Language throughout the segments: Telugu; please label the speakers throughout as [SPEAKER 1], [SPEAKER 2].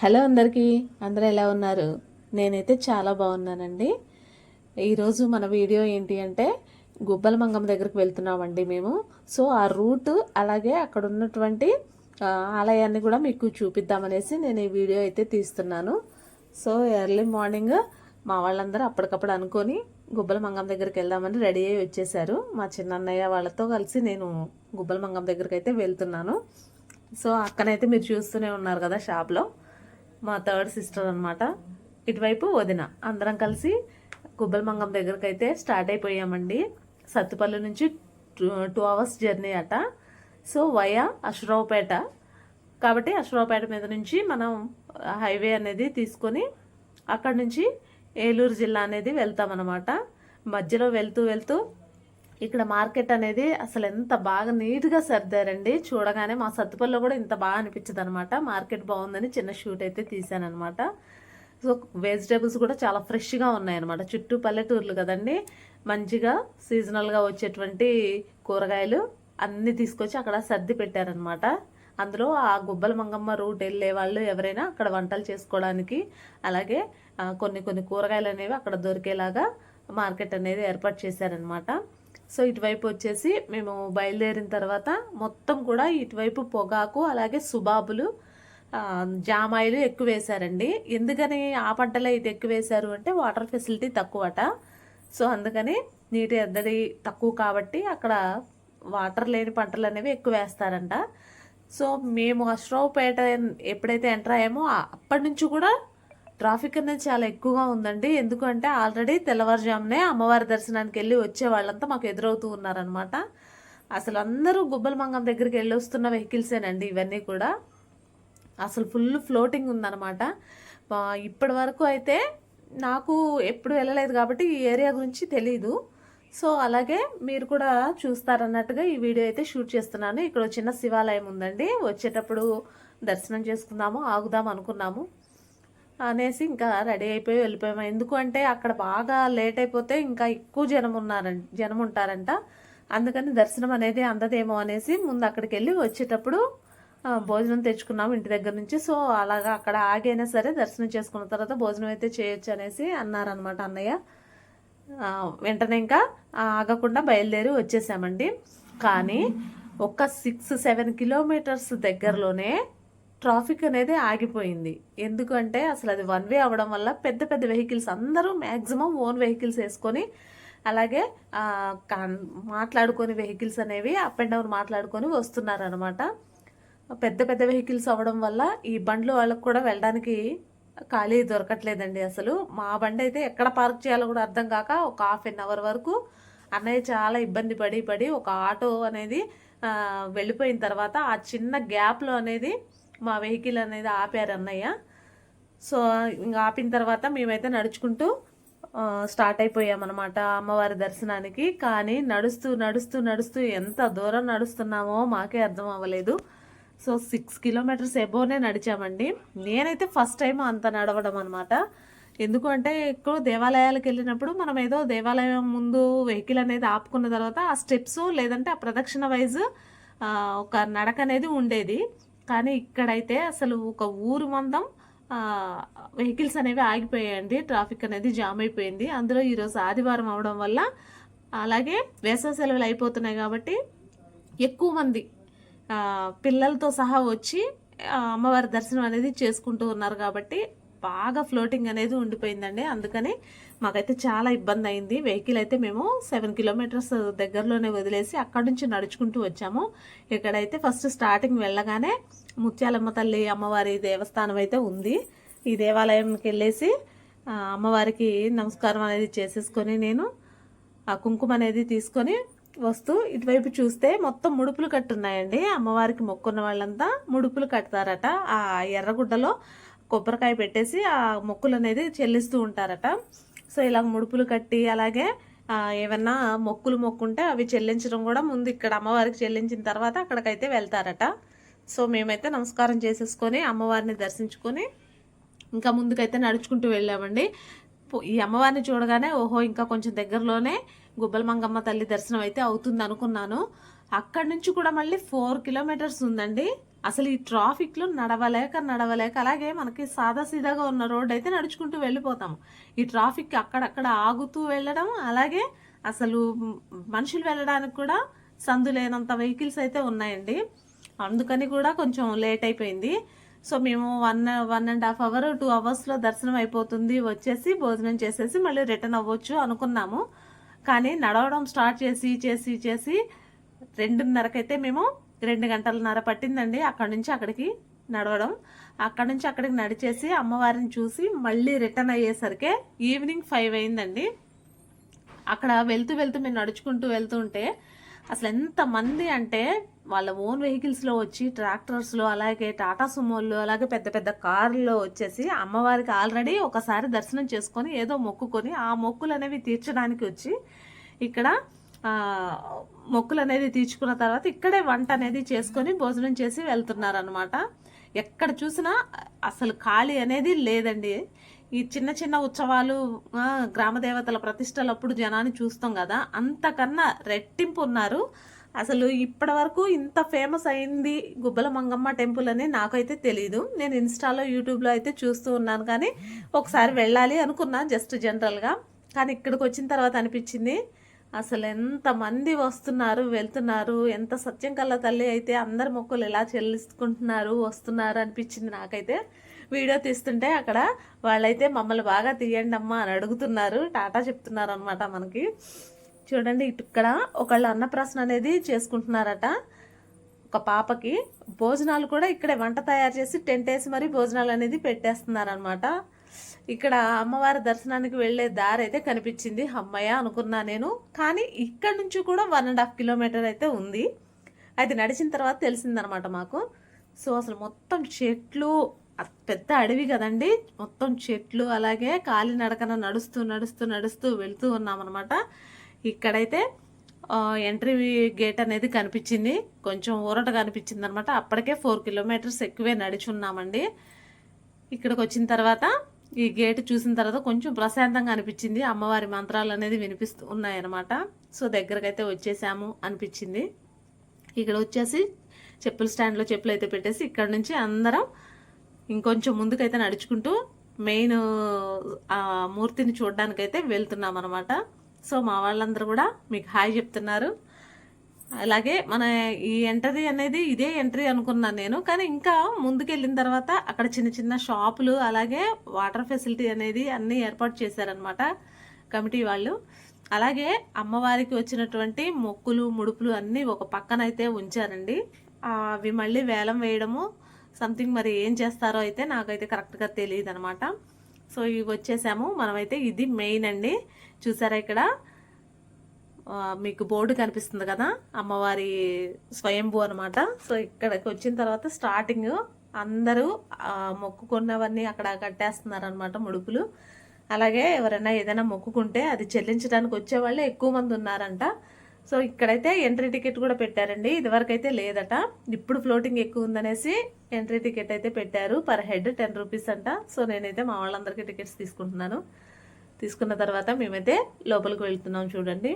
[SPEAKER 1] హలో అందరికీ. అందరూ ఎలా ఉన్నారు? నేనైతే చాలా బాగున్నానండి. ఈరోజు మన వీడియో ఏంటి అంటే గుబ్బల మంగమ్మ దగ్గరికి వెళ్తున్నామండి మేము. సో ఆ రూట్ అలాగే అక్కడ ఉన్నటువంటి ఆలయాన్ని కూడా మీకు చూపిద్దామనేసి నేను ఈ వీడియో అయితే తీస్తున్నాను. సో ఎర్లీ మార్నింగ్ మా వాళ్ళందరూ అప్పటికప్పుడు అనుకొని గుబ్బల మంగం దగ్గరికి వెళ్దామని రెడీ అయ్యి వచ్చేసారు మా చిన్నన్నయ్య వాళ్ళతో కలిసి నేను గుబ్బల మంగం దగ్గరికి అయితే వెళ్తున్నాను. సో అక్కనైతే మీరు చూస్తూనే ఉన్నారు కదా షాప్లో. మా థర్డ్ సిస్టర్ అనమాట ఇటువైపు వదిన. అందరం కలిసి గుబ్బల మంగం అయితే స్టార్ట్ అయిపోయామండి. సత్తుపల్లి నుంచి టూ టూ అవర్స్ జర్నీ అట. So via Aswaraopeta. కాబట్టి అశ్వరావుపేట మీద నుంచి మనం హైవే అనేది తీసుకొని అక్కడ నుంచి ఏలూరు జిల్లా అనేది వెళ్తామన్నమాట. మధ్యలో వెళ్తూ వెళ్తూ ఇక్కడ మార్కెట్ అనేది అసలు ఎంత బాగా నీట్గా సర్దారండి. చూడగానే మా సత్తుపల్లిలో కూడా ఇంత బాగా అనిపించదు అనమాట మార్కెట్ బాగుందని చిన్న షూట్ అయితే తీసానమాట సో వెజిటేబుల్స్ కూడా చాలా ఫ్రెష్గా ఉన్నాయన్నమాట. చుట్టూ పల్లెటూర్లు కదండి. మంచిగా సీజనల్గా వచ్చేటువంటి కూరగాయలు అన్నీ తీసుకొచ్చి అక్కడ సర్ది పెట్టారనమాట అందులో ఆ గుబ్బల మంగమ్మ రూట్ వెళ్ళే వాళ్ళు ఎవరైనా అక్కడ వంటలు చేసుకోవడానికి అలాగే కొన్ని కొన్ని కూరగాయలు అనేవి అక్కడ దొరికేలాగా మార్కెట్ అనేది ఏర్పాటు చేశారనమాట సో ఇటువైపు వచ్చేసి మేము బయలుదేరిన తర్వాత మొత్తం కూడా ఇటువైపు పొగాకు అలాగే సుబాబులు జామాయిలు ఎక్కువ వేశారండి. ఎందుకని ఆ పంటలో ఇది ఎక్కువ వేశారు అంటే వాటర్ ఫెసిలిటీ తక్కువట. సో అందుకని నీటి ఎద్దడి తక్కువ కాబట్టి అక్కడ వాటర్ లేని పంటలు అనేవి ఎక్కువ వేస్తారంట. సో మేము అశ్రావుపేట ఎప్పుడైతే ఎంటర్ అయ్యామో అప్పటి నుంచి కూడా ట్రాఫిక్ అనేది చాలా ఎక్కువగా ఉందండి. ఎందుకంటే ఆల్రెడీ తెల్లవారుజామునే అమ్మవారి దర్శనానికి వెళ్ళి వచ్చే వాళ్ళంతా మాకు ఎదురవుతూ ఉన్నారనమాట అసలు అందరూ గుబ్బల మంగం దగ్గరికి వెళ్ళి వస్తున్న వెహికల్సేనండి ఇవన్నీ కూడా. అసలు ఫుల్ ఫ్లోటింగ్ ఉందన్నమాట. ఇప్పటి వరకు అయితే నాకు ఎప్పుడు వెళ్ళలేదు కాబట్టి ఈ ఏరియా గురించి తెలీదు. సో అలాగే మీరు కూడా చూస్తారన్నట్టుగా ఈ వీడియో అయితే షూట్ చేస్తున్నాను. ఇక్కడ ఒక చిన్న శివాలయం ఉందండి. వచ్చేటప్పుడు దర్శనం చేసుకుందాము ఆగుదాం అనుకున్నాము. అనేసి ఇంకా రెడీ అయిపోయి వెళ్ళిపోయాము ఎందుకు అంటే అక్కడ బాగా లేట్ అయిపోతే ఇంకా ఎక్కువ జనం ఉన్నారంట జనం ఉంటారంట. అందుకని దర్శనం అనేది అందదేమో అనేసి ముందు అక్కడికి వెళ్ళి వచ్చేటప్పుడు భోజనం తెచ్చుకున్నాము ఇంటి దగ్గర నుంచి. సో అలాగా అక్కడ ఆగైనా సరే దర్శనం చేసుకున్న తర్వాత భోజనం అయితే చేయొచ్చు అనేసి అన్నారనమాట అన్నయ్య. వెంటనే ఇంకా ఆగకుండా బయలుదేరి వచ్చేసామండి. కానీ ఒక సిక్స్ సెవెన్ కిలోమీటర్స్ దగ్గరలోనే ట్రాఫిక్ అనేది ఆగిపోయింది. ఎందుకంటే అసలు అది వన్ వే అవ్వడం వల్ల పెద్ద పెద్ద వెహికల్స్ అందరూ మ్యాక్సిమం ఓన్ వెహికల్స్ వేసుకొని అలాగే మాట్లాడుకొని వెహికల్స్ అనేవి అప్ అండ్ డౌన్ మాట్లాడుకొని వస్తున్నారనమాట పెద్ద పెద్ద వెహికల్స్ అవ్వడం వల్ల ఈ బండ్లు వాళ్ళకు కూడా వెళ్ళడానికి ఖాళీ దొరకట్లేదండి అసలు. మా బండి అయితే ఎక్కడ పార్క్ చేయాలో కూడా అర్థం కాక ఒక హాఫ్ అన్ అవర్ వరకు అన్నయ్య చాలా ఇబ్బంది పడి పడి ఒక ఆటో అనేది వెళ్ళిపోయిన తర్వాత ఆ చిన్న గ్యాప్లో అనేది మా వెహికల్ అనేది ఆపారు అన్నయ్య. సో ఇంకా ఆపిన తర్వాత మేమైతే నడుచుకుంటూ స్టార్ట్ అయిపోయామన్నమాట అమ్మవారి దర్శనానికి. కానీ నడుస్తూ నడుస్తూ నడుస్తూ ఎంత దూరం నడుస్తున్నామో మాకే అర్థం అవ్వలేదు. సో సిక్స్ కిలోమీటర్స్ ఎబోనే నడిచామండి. నేనైతే ఫస్ట్ టైం అంత నడవడం అనమాట ఎందుకు అంటే ఎక్కువ దేవాలయాలకు వెళ్ళినప్పుడు మనం ఏదో దేవాలయం ముందు వెహికల్ అనేది ఆపుకున్న తర్వాత ఆ స్టెప్స్ లేదంటే ఆ ప్రదక్షిణ వైజ్ ఒక నడక అనేది ఉండేది. కానీ ఇక్కడైతే అసలు ఒక ఊరు మందం వెహికల్స్ అనేవి ఆగిపోయాయండి. ట్రాఫిక్ అనేది జామ్ అయిపోయింది. అందులో ఈరోజు ఆదివారం అవడం వల్ల అలాగే వేసవి సెలవులు అయిపోతున్నాయి కాబట్టి ఎక్కువ మంది పిల్లలతో సహా వచ్చి అమ్మవారి దర్శనం అనేది చేసుకుంటూ ఉన్నారు కాబట్టి బాగా ఫ్లోటింగ్ అనేది ఉండిపోయిందండి. అందుకని మాకైతే చాలా ఇబ్బంది అయింది వెహికల్ అయితే మేము సెవెన్ కిలోమీటర్స్ దగ్గరలోనే వదిలేసి అక్కడి నుంచి నడుచుకుంటూ వచ్చాము. ఇక్కడైతే ఫస్ట్ స్టార్టింగ్ వెళ్ళగానే ముత్యాలమ్మ తల్లి అమ్మవారి దేవస్థానం అయితే ఉంది. ఈ దేవాలయంకి వెళ్ళేసి అమ్మవారికి నమస్కారం అనేది చేసేసుకొని నేను ఆ కుంకుమ అనేది తీసుకొని వస్తూ ఇటువైపు చూస్తే మొత్తం ముడుపులు కట్టున్నాయండి. అమ్మవారికి మొక్కున్న వాళ్ళంతా ముడుపులు కడతారట. ఆ ఎర్రగుడ్డలో కొబ్బరికాయ పెట్టేసి ఆ మొక్కులు అనేది చెల్లిస్తూ ఉంటారట. సో ఇలా ముడుపులు కట్టి అలాగే ఏమన్నా మొక్కులు మొక్కుంటే అవి చెల్లించడం కూడా ముందు ఇక్కడ అమ్మవారికి చెల్లించిన తర్వాత అక్కడికైతే వెళ్తారట. సో మేమైతే నమస్కారం చేసేసుకొని అమ్మవారిని దర్శించుకొని ఇంకా ముందుకైతే నడుచుకుంటూ వెళ్ళామండి. ఈ అమ్మవారిని చూడగానే ఓహో ఇంకా కొంచెం దగ్గరలోనే గుబ్బల మంగమ్మ తల్లి దర్శనం అయితే అవుతుంది అనుకున్నాను అక్కడి నుంచి కూడా మళ్ళీ ఫోర్ కిలోమీటర్స్ ఉందండి. అసలు ఈ ట్రాఫిక్లో నడవలేక నడవలేక అలాగే మనకి సాదాసీదాగా ఉన్న రోడ్ అయితే నడుచుకుంటూ వెళ్ళిపోతాము. ఈ ట్రాఫిక్ అక్కడక్కడ ఆగుతూ వెళ్ళడం అలాగే అసలు మనుషులు వెళ్ళడానికి కూడా సందు లేనంత వెహికల్స్ అయితే ఉన్నాయండి. అందుకని కూడా కొంచెం లేట్ అయిపోయింది. సో మేము one one and half hour two అవర్స్లో దర్శనం అయిపోతుంది. వచ్చేసి భోజనం చేసేసి మళ్ళీ రిటర్న్ అవ్వచ్చు అనుకున్నాము. కానీ నడవడం స్టార్ట్ చేసి చేసి చేసి రెండున్నరకైతే మేము రెండు గంటలన్నర పట్టిందండి. అక్కడ నుంచి అక్కడికి నడవడం. అక్కడ నుంచి అక్కడికి నడిచేసి అమ్మవారిని చూసి మళ్ళీ రిటర్న్ అయ్యేసరికి ఈవినింగ్ ఫైవ్ అయిందండి. అక్కడ వెళ్తూ వెళ్తూ మేము నడుచుకుంటూ వెళ్తుంటే అసలు ఎంత మంది అంటే వాళ్ళ ఓన్ వెహికల్స్లో వచ్చి ట్రాక్టర్స్లో అలాగే టాటా సుమోల్లో అలాగే పెద్ద పెద్ద కార్లో వచ్చేసి అమ్మవారికి ఆల్రెడీ ఒకసారి దర్శనం చేసుకొని ఏదో మొక్కుకొని ఆ మొక్కులు అనేవి తీర్చడానికి వచ్చి ఇక్కడ మొక్కులు అనేది తీర్చుకున్న తర్వాత ఇక్కడే వంట అనేది చేసుకొని భోజనం చేసి వెళ్తున్నారు అనమాట ఎక్కడ చూసినా అసలు ఖాళీ అనేది లేదండి. ఈ చిన్న చిన్న ఉత్సవాలు గ్రామదేవతల గ్రామ దేవతల ప్రతిష్టలప్పుడు జనాన్ని చూస్తాం కదా అంతకన్నా రెట్టింపు ఉన్నారు. అసలు ఇప్పటి వరకు ఇంత ఫేమస్ అయింది గుబ్బల మంగమ్మ టెంపుల్ అని నాకైతే తెలియదు నేను ఇన్స్టాలో యూట్యూబ్లో అయితే చూస్తూ ఉన్నాను కానీ ఒకసారి వెళ్ళాలి అనుకున్నా జస్ట్ జనరల్గా. కానీ ఇక్కడికి వచ్చిన తర్వాత అనిపించింది అసలు ఎంతమంది వస్తున్నారు వెళ్తున్నారు ఎంత సత్యం కల్ల తల్లి అయితే అందరి మొక్కులు ఎలా చెల్లించుకుంటున్నారు వస్తున్నారు అనిపించింది నాకైతే. వీడియో తీస్తుంటే అక్కడ వాళ్ళైతే మమ్మల్ని బాగా తీయండి అమ్మా అని అడుగుతున్నారు. టాటా చెప్తున్నారు అనమాట మనకి. చూడండి ఇటు ఇక్కడ ఒకళ్ళు అన్నప్రాసన అనేది చేసుకుంటున్నారట. ఒక పాపకి భోజనాలు కూడా ఇక్కడే వంట తయారు చేసి టెంట్ వేసి మరీ భోజనాలు అనేది పెట్టేస్తున్నారనమాట ఇక్కడ అమ్మవారి దర్శనానికి వెళ్ళే దారి అయితే కనిపించింది. అమ్మయ్య అనుకున్నా నేను. కానీ ఇక్కడ నుంచి కూడా వన్ అండ్ హాఫ్ కిలోమీటర్ అయితే ఉంది. అది నడిచిన తర్వాత తెలిసిందనమాట మాకు. సో అసలు మొత్తం చెట్లు పెద్ద అడవి కదండి. మొత్తం చెట్లు అలాగే కాలినడకన నడుస్తూ నడుస్తూ నడుస్తూ వెళ్తూ ఉన్నామన్నమాట. ఇక్కడైతే ఎంట్రీ గేట్ అనేది కనిపించింది. కొంచెం ఊరట కనిపించింది అనమాట అప్పటికే ఫోర్ కిలోమీటర్స్ ఎక్కువే నడిచి ఉన్నామండి ఇక్కడికి వచ్చిన తర్వాత ఈ గేట్ చూసిన తర్వాత కొంచెం ప్రశాంతంగా అనిపించింది. అమ్మవారి మంత్రాలు అనేది వినిపిస్తూ ఉన్నాయన్నమాట. సో దగ్గరకైతే వచ్చేసాము అనిపించింది. ఇక్కడ వచ్చేసి చెప్పుల స్టాండ్లో చెప్పులు అయితే పెట్టేసి ఇక్కడ నుంచి అందరం ఇంకొంచెం ముందుకైతే నడుచుకుంటూ మెయిన్ ఆ మూర్తిని చూడడానికైతే వెళ్తున్నాం అనమాట సో మా వాళ్ళందరూ కూడా మీకు హాయ్ చెప్తున్నారు. అలాగే మన ఈ ఎంట్రీ అనేది ఇదే ఎంట్రీ అనుకున్నాను నేను కానీ ఇంకా ముందుకెళ్ళిన తర్వాత అక్కడ చిన్న చిన్న షాపులు అలాగే వాటర్ ఫెసిలిటీ అనేది అన్నీ ఏర్పాటు చేశారనమాట కమిటీ వాళ్ళు. అలాగే అమ్మవారికి వచ్చినటువంటి మొక్కులు ముడుపులు అన్నీ ఒక పక్కన అయితే ఉంచారండి అవి మళ్ళీ వేలం వేయడము సంథింగ్ మరి ఏం చేస్తారో అయితే నాకైతే కరెక్ట్గా తెలియదు అనమాట సో ఇవి వచ్చేసాము. మనమైతే ఇది మెయిన్ అండి. చూసారా ఇక్కడ? మీకు బోర్డు కనిపిస్తుంది కదా అమ్మవారి స్వయంభూ అనమాట సో ఇక్కడికి వచ్చిన తర్వాత స్టార్టింగ్ అందరూ మొక్కుకున్నవన్నీ అక్కడ కట్టేస్తున్నారు అనమాట ముడుపులు. అలాగే ఎవరైనా ఏదైనా మొక్కుకుంటే అది చెల్లించడానికి వచ్చే వాళ్ళే ఎక్కువ మంది ఉన్నారంట. సో ఇక్కడైతే ఎంట్రీ టికెట్ కూడా పెట్టారండి. ఇదివరకు అయితే లేదట. ఇప్పుడు ఫ్లోటింగ్ ఎక్కువ ఉందనేసి ఎంట్రీ టికెట్ అయితే పెట్టారు. పర్ హెడ్ టెన్ రూపీస్ అంట. సో నేనైతే మా వాళ్ళందరికీ టికెట్స్ తీసుకుంటున్నాను. తీసుకున్న తర్వాత మేమైతే లోపలికి వెళ్తున్నాం చూడండి.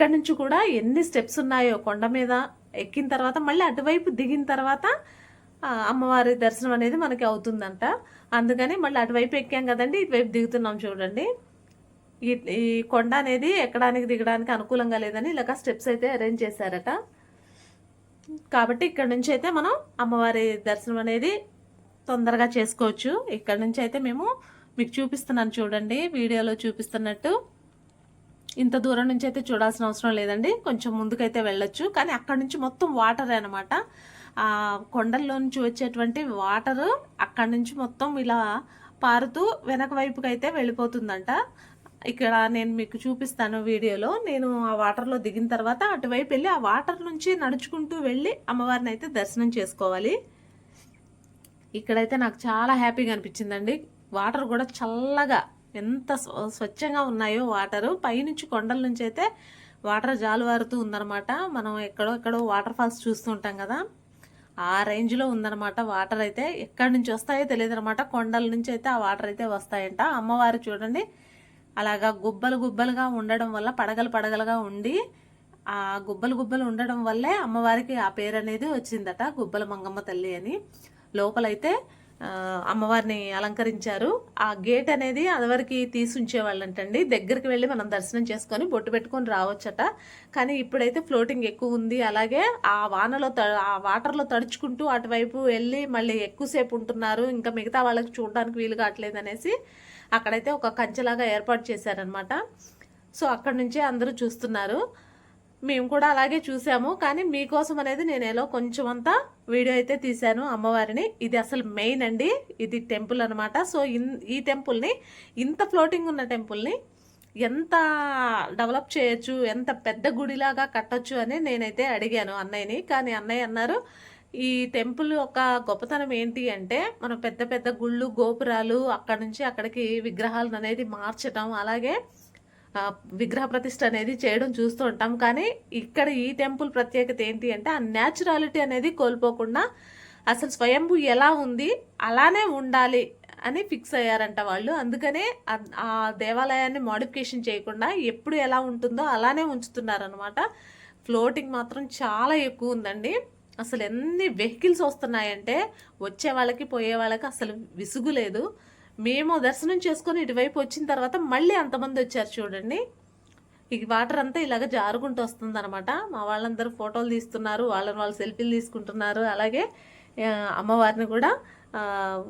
[SPEAKER 1] ఇక్కడ నుంచి కూడా ఎన్ని స్టెప్స్ ఉన్నాయో కొండ మీద ఎక్కిన తర్వాత మళ్ళీ అటువైపు దిగిన తర్వాత అమ్మవారి దర్శనం అనేది మనకి అవుతుందంట. అందుకని మళ్ళీ అటువైపు ఎక్కాం కదండి ఇటువైపు దిగుతున్నాం చూడండి. ఈ ఈ కొండ అనేది ఎక్కడానికి దిగడానికి అనుకూలంగా లేదని ఇలాగ స్టెప్స్ అయితే అరేంజ్ చేశారట. కాబట్టి ఇక్కడ నుంచి అయితే మనం అమ్మవారి దర్శనం అనేది తొందరగా చేసుకోవచ్చు. ఇక్కడ నుంచి అయితే మేము మీకు చూపిస్తున్నాను చూడండి వీడియోలో చూపిస్తున్నట్టు. ఇంత దూరం నుంచి అయితే చూడాల్సిన అవసరం లేదండి. కొంచెం ముందుకైతే వెళ్ళొచ్చు. కానీ అక్కడ నుంచి మొత్తం వాటర్ అనమాట ఆ కొండల్లో నుంచి వచ్చేటువంటి వాటరు అక్కడ నుంచి మొత్తం ఇలా పారుతూ వెనక వైపుకి అయితే వెళ్ళిపోతుందంట. ఇక్కడ నేను మీకు చూపిస్తాను వీడియోలో. నేను ఆ వాటర్లో దిగిన తర్వాత అటువైపు వెళ్ళి ఆ వాటర్ నుంచి నడుచుకుంటూ వెళ్ళి అమ్మవారిని అయితే దర్శనం చేసుకోవాలి. ఇక్కడైతే నాకు చాలా హ్యాపీగా అనిపించిందండి. వాటర్ కూడా చల్లగా ఎంత స్వ- స్వచ్ఛంగా ఉన్నాయో వాటరు. పైనుంచి కొండల నుంచి అయితే వాటర్ జాలువారుతూ ఉందన్నమాట. మనం ఎక్కడో ఎక్కడో వాటర్ ఫాల్స్ చూస్తూ ఉంటాం కదా. ఆ రేంజ్లో ఉందన్నమాట వాటర్ అయితే. ఎక్కడి నుంచి వస్తాయో తెలియదు అనమాట కొండల నుంచి అయితే ఆ వాటర్ అయితే వస్తాయంట. అమ్మవారు చూడండి. అలాగా గుబ్బలు గుబ్బలుగా ఉండడం వల్ల పడగలు పడగలుగా ఉండి ఆ గుబ్బలు గుబ్బలు ఉండడం వల్లే అమ్మవారికి ఆ పేరు అనేది వచ్చిందట గుబ్బల మంగమ్మ తల్లి అని. లోపలైతే అమ్మవారిని అలంకరించారు. ఆ గేట్ అనేది అదివరకు తీసి ఉంచేవాళ్ళంటండి దగ్గరికి వెళ్ళి మనం దర్శనం చేసుకొని బొట్టు పెట్టుకొని రావచ్చట. కానీ ఇప్పుడైతే ఫ్లోటింగ్ ఎక్కువ ఉంది. అలాగే ఆ వానలో త ఆ వాటర్లో తడుచుకుంటూ అటువైపు వెళ్ళి మళ్ళీ ఎక్కువసేపు ఉంటున్నారు. ఇంకా మిగతా వాళ్ళకి చూడడానికి వీలు కావట్లేదు అనేసి అక్కడైతే ఒక కంచెలాగా ఏర్పాటు చేశారనమాట సో అక్కడ నుంచే అందరూ చూస్తున్నారు. మేము కూడా అలాగే చూసాము. కానీ మీకోసం అనేది నేను ఎలా కొంచెం అంతా వీడియో అయితే తీశాను అమ్మవారిని. ఇది అసలు మెయిన్ అండి. ఇది టెంపుల్ అనమాట సో ఇన్ ఈ టెంపుల్ని ఇంత ఫ్లోటింగ్ ఉన్న టెంపుల్ని ఎంత డెవలప్ చేయొచ్చు ఎంత పెద్ద గుడిలాగా కట్టొచ్చు అని నేనైతే అడిగాను అన్నయ్యని. కానీ అన్నయ్య అన్నారు ఈ టెంపుల్ యొక్క గొప్పతనం ఏంటి అంటే మనం పెద్ద పెద్ద గుళ్ళు గోపురాలు అక్కడ నుంచి అక్కడికి విగ్రహాలను అనేది మార్చడం అలాగే విగ్రహ ప్రతిష్ఠ అనేది చేయడం చూస్తూ ఉంటాం. కానీ ఇక్కడ ఈ టెంపుల్ ప్రత్యేకత ఏంటి అంటే ఆ న్యాచురాలిటీ అనేది కోల్పోకుండా అసలు స్వయంభూ ఎలా ఉంది అలానే ఉండాలి అని ఫిక్స్ అయ్యారంట వాళ్ళు. అందుకనే ఆ- ఆ దేవాలయాన్ని మోడిఫికేషన్ చేయకుండా ఎప్పుడు ఎలా ఉంటుందో అలానే ఉంచుతున్నారనమాట ఫ్లోటింగ్ మాత్రం చాలా ఎక్కువ ఉందండి. అసలు ఎన్ని వెహికల్స్ వస్తున్నాయంటే వచ్చే వాళ్ళకి పోయే వాళ్ళకి అసలు విసుగు లేదు. మేము దర్శనం చేసుకొని ఇటువైపు వచ్చిన తర్వాత మళ్ళీ అంతమంది వచ్చారు చూడండి. ఈ వాటర్ అంతా ఇలాగ జారుకుంటూ వస్తుంది అనమాట మా వాళ్ళందరూ ఫోటోలు తీస్తున్నారు వాళ్ళని వాళ్ళు సెల్ఫీలు తీసుకుంటున్నారు. అలాగే అమ్మవారిని కూడా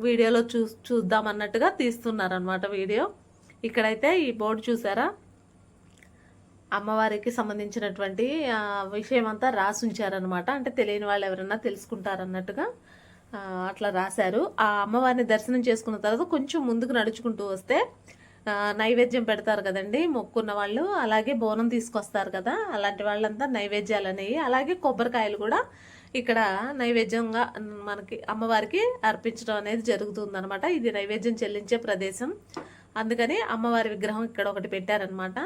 [SPEAKER 1] వీడియోలో చూ చూద్దాం అన్నట్టుగా తీస్తున్నారు అనమాట వీడియో. ఇక్కడైతే ఈ బోర్డు చూసారా? అమ్మవారికి సంబంధించినటువంటి విషయం అంతా రాసి ఉంచారనమాట అంటే తెలియని వాళ్ళు ఎవరైనా తెలుసుకుంటారన్నట్టుగా. అట్లా రాశారు. ఆ అమ్మవారిని దర్శనం చేసుకున్న తర్వాత కొంచెం ముందుకు నడుచుకుంటూ వస్తే నైవేద్యం పెడతారు కదండి మొక్కున్న వాళ్ళు. అలాగే బోనం తీసుకొస్తారు కదా అలాంటి వాళ్ళంతా నైవేద్యాలు అనేవి. అలాగే కొబ్బరికాయలు కూడా ఇక్కడ నైవేద్యంగా మనకి అమ్మవారికి అర్పించడం అనేది జరుగుతుంది ఇది నైవేద్యం చెల్లించే ప్రదేశం. అందుకని అమ్మవారి విగ్రహం ఇక్కడ ఒకటి పెట్టారనమాట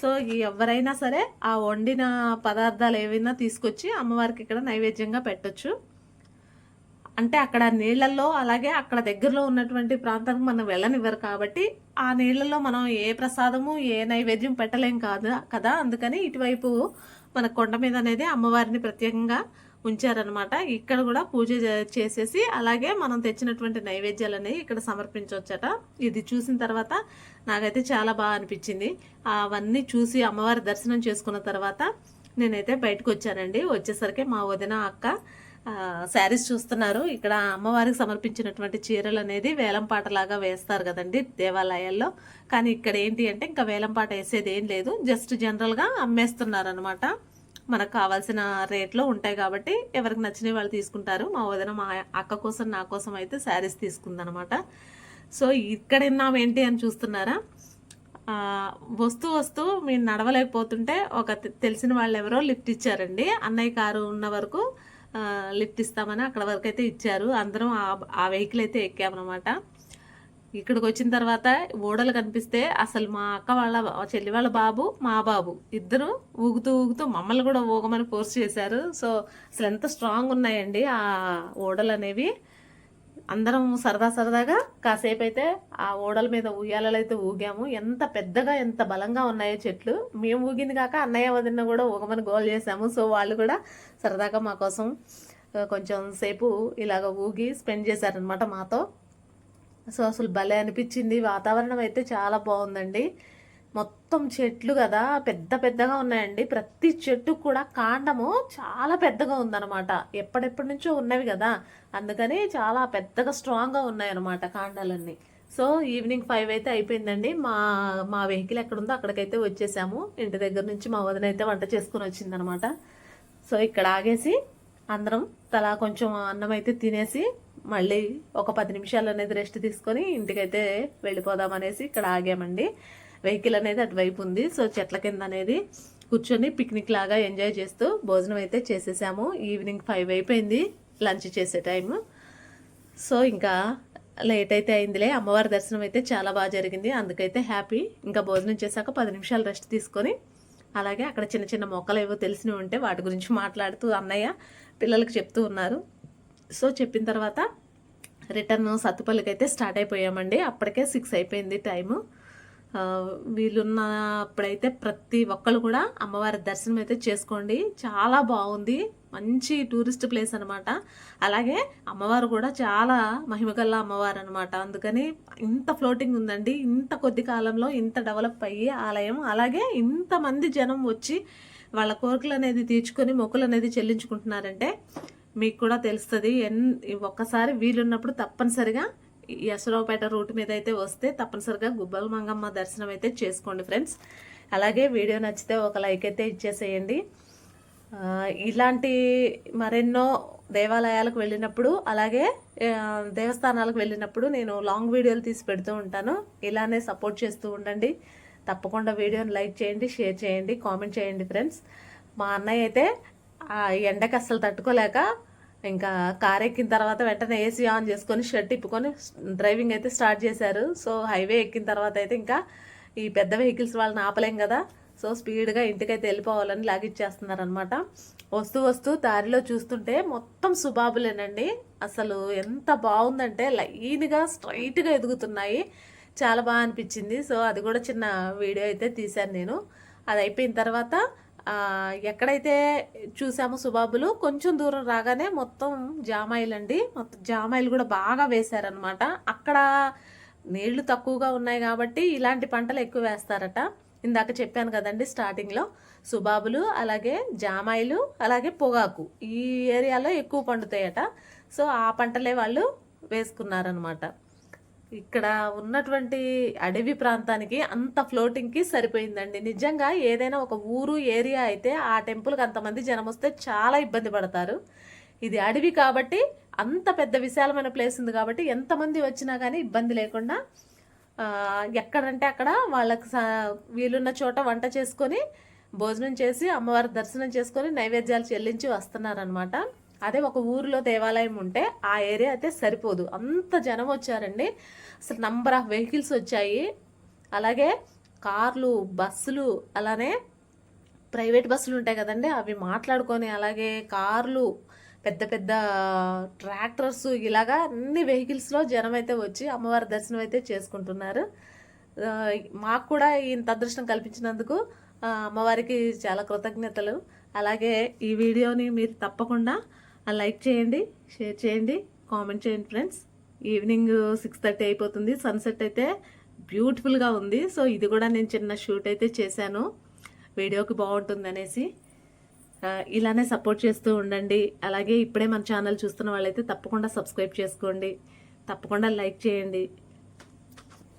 [SPEAKER 1] సో ఈ ఎవరైనా సరే ఆ వండిన పదార్థాలు ఏవైనా తీసుకొచ్చి అమ్మవారికి ఇక్కడ నైవేద్యంగా పెట్టొచ్చు. అంటే అక్కడ నీళ్ళల్లో అలాగే అక్కడ దగ్గరలో ఉన్నటువంటి ప్రాంతానికి మనం వెళ్ళనివ్వరు కాబట్టి ఆ నీళ్ళల్లో మనం ఏ ప్రసాదము ఏ నైవేద్యం పెట్టలేం కాదు కదా? అందుకని ఇటువైపు మన కొండ మీద అనేది అమ్మవారిని ప్రత్యేకంగా ఉంచారనమాట ఇక్కడ కూడా పూజ చేసేసి అలాగే మనం తెచ్చినటువంటి నైవేద్యాలు అనేవి ఇక్కడ సమర్పించవచ్చట ఇది చూసిన తర్వాత నాకైతే చాలా బాగా అనిపించింది. అవన్నీ చూసి అమ్మవారి దర్శనం చేసుకున్న తర్వాత నేనైతే బయటకు వచ్చానండి వచ్చేసరికి మా వదిన అక్క శారీస్ చూస్తున్నారు. ఇక్కడ అమ్మవారికి సమర్పించినటువంటి చీరలు అనేది వేలంపాటలాగా వేస్తారు కదండి దేవాలయాల్లో. కానీ ఇక్కడ ఏంటి అంటే ఇంకా వేలంపాట వేసేది ఏం లేదు. జస్ట్ జనరల్గా అమ్మేస్తున్నారు అనమాట మనకు కావాల్సిన రేట్లో ఉంటాయి కాబట్టి ఎవరికి నచ్చినవి వాళ్ళు తీసుకుంటారు. మా వదిన మా అక్క కోసం నా కోసం అయితే శారీస్ తీసుకుందనమాట సో ఇక్కడ విన్నాం ఏంటి అని చూస్తున్నారా? వస్తూ వస్తూ మేము నడవలేకపోతుంటే ఒక తెలిసిన వాళ్ళు ఎవరో లిఫ్ట్ ఇచ్చారండి. అన్నయ్య కారు ఉన్న వరకు లిఫ్ట్ ఇస్తామని అక్కడ వరకు అయితే ఇచ్చారు. అందరం ఆ- ఆ వెహికల్ అయితే ఎక్కామన్నమాట. ఇక్కడికి వచ్చిన తర్వాత ఓడలు కనిపిస్తే అసలు మా అక్క వాళ్ళ చెల్లి వాళ్ళ బాబు మా బాబు ఇద్దరు ఊగుతూ ఊగుతూ మమ్మల్ని కూడా ఊగమని ఫోర్స్ చేశారు. సో అసలు ఎంత స్ట్రాంగ్ ఉన్నాయండి ఆ ఓడలు అనేవి. అందరం సరదా సరదాగా కాసేపు అయితే ఆ ఓడల మీద ఉయ్యాలలో అయితే ఊగాము. ఎంత పెద్దగా ఎంత బలంగా ఉన్నాయో చెట్లు. మేము ఊగింది కాక అన్నయ్య వదిన కూడా ఊగమని గోల్ చేసాము సో వాళ్ళు కూడా సరదాగా మా కోసం కొంచెం సేపు ఇలాగ ఊగి స్పెండ్ చేశారనమాట మాతో. సో అసలు భలే అనిపించింది. వాతావరణం అయితే చాలా బాగుందండి. మొత్తం చెట్లు కదా పెద్ద పెద్దగా ఉన్నాయండి. ప్రతి చెట్టు కూడా కాండము చాలా పెద్దగా ఉందన్నమాట. ఎప్పటిప్పటి నుంచో ఉన్నవి కదా. అందుకని చాలా పెద్దగా స్ట్రాంగ్గా ఉన్నాయన్నమాట కాండాలన్నీ. సో ఈవినింగ్ ఫైవ్ అయితే అయిపోయిందండి. మా మా వెహికల్ ఎక్కడ ఉందో అక్కడికైతే వచ్చేసాము. ఇంటి దగ్గర నుంచి మా వదిన అయితే వంట చేసుకుని వచ్చిందనమాట సో ఇక్కడ ఆగేసి అందరం తలా కొంచెం అన్నం అయితే తినేసి మళ్ళీ ఒక పది నిమిషాలు అనేది రెస్ట్ తీసుకొని ఇంటికైతే వెళ్ళిపోదాం అనేసి ఇక్కడ ఆగామండి. వెహికల్ అనేది అటువైపు ఉంది. సో చెట్ల కింద అనేది కూర్చొని పిక్నిక్ లాగా ఎంజాయ్ చేస్తూ భోజనం అయితే చేసేసాము. ఈవినింగ్ ఫైవ్ అయిపోయింది. లంచ్ చేసే టైము సో ఇంకా లేట్ అయితే అయిందిలే. అమ్మవారి దర్శనం అయితే చాలా బాగా జరిగింది. అందుకైతే హ్యాపీ ఇంకా భోజనం చేశాక పది నిమిషాలు రెస్ట్ తీసుకొని అలాగే అక్కడ చిన్న చిన్న మొక్కలు ఏవో తెలిసినవి ఉంటే వాటి గురించి మాట్లాడుతూ అన్నయ్య పిల్లలకు చెప్తూ ఉన్నారు. సో చెప్పిన తర్వాత రిటర్న్ సత్తుపల్లికి అయితే స్టార్ట్ అయిపోయామండి. అప్పటికే సిక్స్ అయిపోయింది టైము వీళ్ళున్నప్పుడైతే ప్రతి ఒక్కళ్ళు కూడా అమ్మవారి దర్శనం అయితే చేసుకోండి. చాలా బాగుంది. మంచి టూరిస్ట్ ప్లేస్ అనమాట అలాగే అమ్మవారు కూడా చాలా మహిమగల్ల అమ్మవారు అనమాట అందుకని ఇంత ఫ్లోటింగ్ ఉందండి. ఇంత కొద్ది కాలంలో ఇంత డెవలప్ అయ్యి ఆలయం. అలాగే ఇంతమంది జనం వచ్చి వాళ్ళ కోరికలు అనేది తీర్చుకొని మొక్కులు అనేది చెల్లించుకుంటున్నారంటే మీకు కూడా తెలుస్తుంది. ఎన్ ఒక్కసారి వీలున్నప్పుడు తప్పనిసరిగా యశరావుపేట యశ్వరావుపేట రూట్ మీద అయితే వస్తే తప్పనిసరిగా గుబ్బల మంగమ్మ దర్శనం అయితే చేసుకోండి ఫ్రెండ్స్. అలాగే వీడియో నచ్చితే ఒక లైక్ అయితే ఇచ్చేసేయండి. ఇలాంటి మరెన్నో దేవాలయాలకు వెళ్ళినప్పుడు అలాగే దేవస్థానాలకు వెళ్ళినప్పుడు నేను లాంగ్ వీడియోలు తీసి పెడుతూ ఉంటాను. ఇలానే సపోర్ట్ చేస్తూ ఉండండి. తప్పకుండా వీడియోని లైక్ చేయండి షేర్ చేయండి కామెంట్ చేయండి ఫ్రెండ్స్. మా అన్నయ్య అయితే ఆ అస్సలు తట్టుకోలేక ఇంకా కార్ ఎక్కిన తర్వాత వెంటనే ఏసీ ఆన్ చేసుకొని షర్ట్ ఇప్పుకొని డ్రైవింగ్ అయితే స్టార్ట్ చేశారు. సో హైవే ఎక్కిన తర్వాత అయితే ఇంకా ఈ పెద్ద వెహికల్స్ వాళ్ళని ఆపలేం కదా. సో స్పీడ్గా ఇంటికైతే వెళ్ళిపోవాలని లాగిచ్చేస్తున్నారు అనమాట వస్తూ వస్తూ దారిలో చూస్తుంటే మొత్తం సుబాబులేనండి. అసలు ఎంత బాగుందంటే లైన్గా స్ట్రైట్గా ఎదుగుతున్నాయి. చాలా బాగా అనిపించింది. సో అది కూడా చిన్న వీడియో అయితే తీశాను నేను. అది అయిపోయిన తర్వాత ఎక్కడైతే చూసామో సుబాబులు కొంచెం దూరం రాగానే మొత్తం జామాయిలు అండి మొత్తం జామాయిలు కూడా బాగా వేశారనమాట అక్కడ నీళ్ళు తక్కువగా ఉన్నాయి కాబట్టి ఇలాంటి పంటలు ఎక్కువ వేస్తారట. ఇందాక చెప్పాను కదండి స్టార్టింగ్లో సుబాబులు అలాగే జామాయిలు అలాగే పొగాకు ఈ ఏరియాలో ఎక్కువ పండుతాయట. సో ఆ పంటలే వాళ్ళు వేసుకున్నారనమాట ఇక్కడ ఉన్నటువంటి అడవి ప్రాంతానికి అంత ఫ్లోటింగ్కి సరిపోయిందండి. నిజంగా ఏదైనా ఒక ఊరు ఏరియా అయితే ఆ టెంపుల్కి అంతమంది జనం వస్తే చాలా ఇబ్బంది పడతారు. ఇది అడవి కాబట్టి అంత పెద్ద విశాలమైన ప్లేస్ ఉంది కాబట్టి ఎంతమంది వచ్చినా కానీ ఇబ్బంది లేకుండా ఎక్కడంటే అక్కడ వాళ్ళకి వీలున్న చోట వంట చేసుకొని భోజనం చేసి అమ్మవారి దర్శనం చేసుకొని నైవేద్యాలు చెల్లించి వస్తున్నారనమాట అదే ఒక ఊరిలో దేవాలయం ఉంటే ఆ ఏరియా అయితే సరిపోదు. అంత జనం వచ్చారండి. అసలు నంబర్ ఆఫ్ వెహికల్స్ వచ్చాయి. అలాగే కార్లు బస్సులు అలానే ప్రైవేట్ బస్సులు ఉంటాయి కదండి. అవి మాట్లాడుకొని అలాగే కార్లు పెద్ద పెద్ద ట్రాక్టర్స్ ఇలాగా అన్ని వెహికల్స్లో జనం అయితే వచ్చి అమ్మవారి దర్శనం అయితే చేసుకుంటున్నారు. మాకు కూడా ఇంత అదృష్టం కల్పించినందుకు అమ్మవారికి చాలా కృతజ్ఞతలు. అలాగే ఈ వీడియోని మీరు తప్పకుండా లైక్ చేయండి షేర్ చేయండి కామెంట్ చేయండి ఫ్రెండ్స్. ఈవినింగ్ సిక్స్ థర్టీ అయిపోతుంది. సన్సెట్ అయితే బ్యూటిఫుల్గా ఉంది. సో ఇది కూడా నేను చిన్న షూట్ అయితే చేశాను. వీడియోకి బాగుంటుంది అనేసి. ఇలానే సపోర్ట్ చేస్తూ ఉండండి. అలాగే ఇప్పుడే మన ఛానల్ చూస్తున్న వాళ్ళైతే తప్పకుండా సబ్స్క్రైబ్ చేసుకోండి. తప్పకుండా లైక్ చేయండి.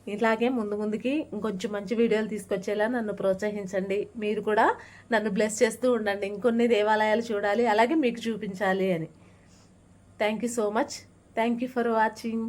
[SPEAKER 1] ఇలాగే ముందు ముందుకి ఇంకొంచెం మంచి వీడియోలు తీసుకొచ్చేలా నన్ను ప్రోత్సహించండి. మీరు కూడా నన్ను బ్లెస్ చేస్తూ ఉండండి. ఇంకొన్ని దేవాలయాలు చూడాలి అలాగే మీకు చూపించాలి అని. Thank you so much thank you for watching